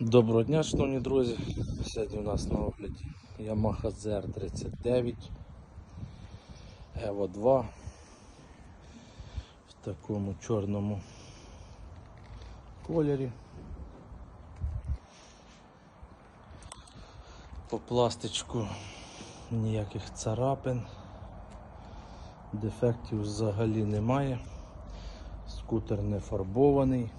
Доброго дня, шановні друзі. Сьогодні у нас на огляді Yamaha ZR39 Evo 2 в такому чорному кольорі. По пластичку ніяких царапин, дефектів взагалі немає. Скутер не фарбований.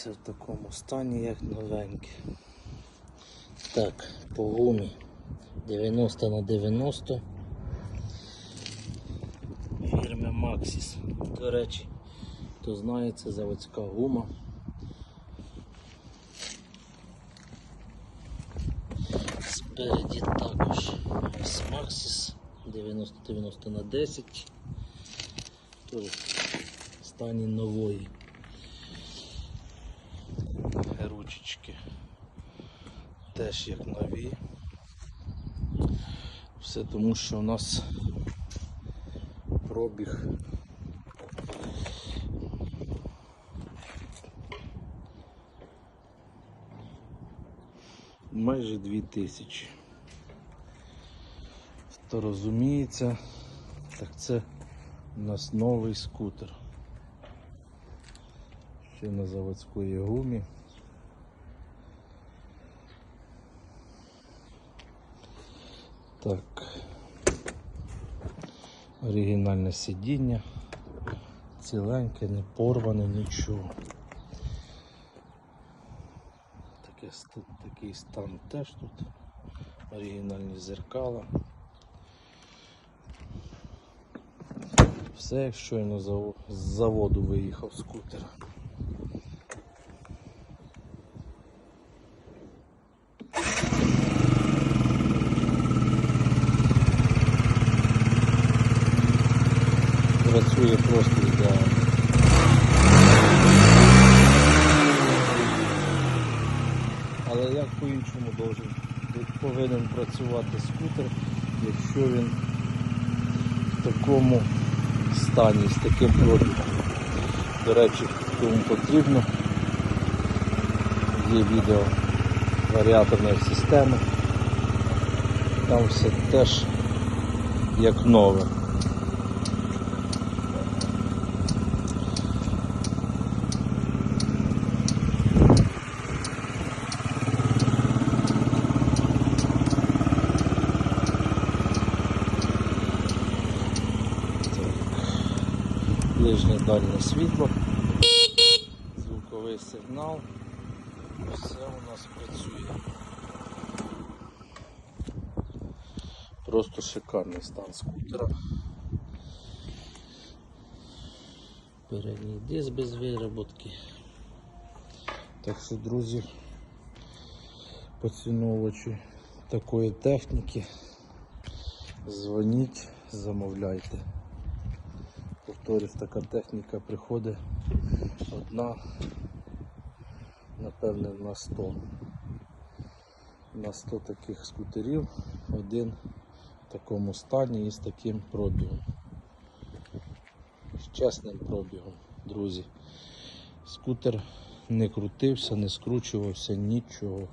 Все в такому стані, як новеньке. Так, по гумі 90 на 90 фірми Maxis. До речі, хто знає, це заводська гума. Спереді також Maxis 90-90 на 10. Теж стані нової. Ручечки теж як нові. Все тому, що у нас пробіг майже 2000. Хто розуміється, так це у нас новий скутер. Ще на заводської гумі. Так. Оригінальне сидіння. Ціленьке, не порване, нічого. Таке, такий стан теж тут. Оригінальні зеркала. Все як щойно з заводу виїхав скутер. Працює просто ідеально. Але як по-іншому повинен працювати скутер, якщо він в такому стані, з таким пробігом. До речі, кому потрібно, є відео варіаторної системи. Там все теж як нове. Ближнє дальнє світло, звуковий сигнал, все у нас працює. Просто шикарний стан скутера. Передній диск без вироботки. Так що, друзі, поціновувачі такої техніки, дзвоніть, замовляйте. Повторюсь, така техніка приходить одна, напевне, на 100. На 100 таких скутерів, один в такому стані і з таким пробігом. З чесним пробігом, друзі. Скутер не крутився, не скручувався, нічого.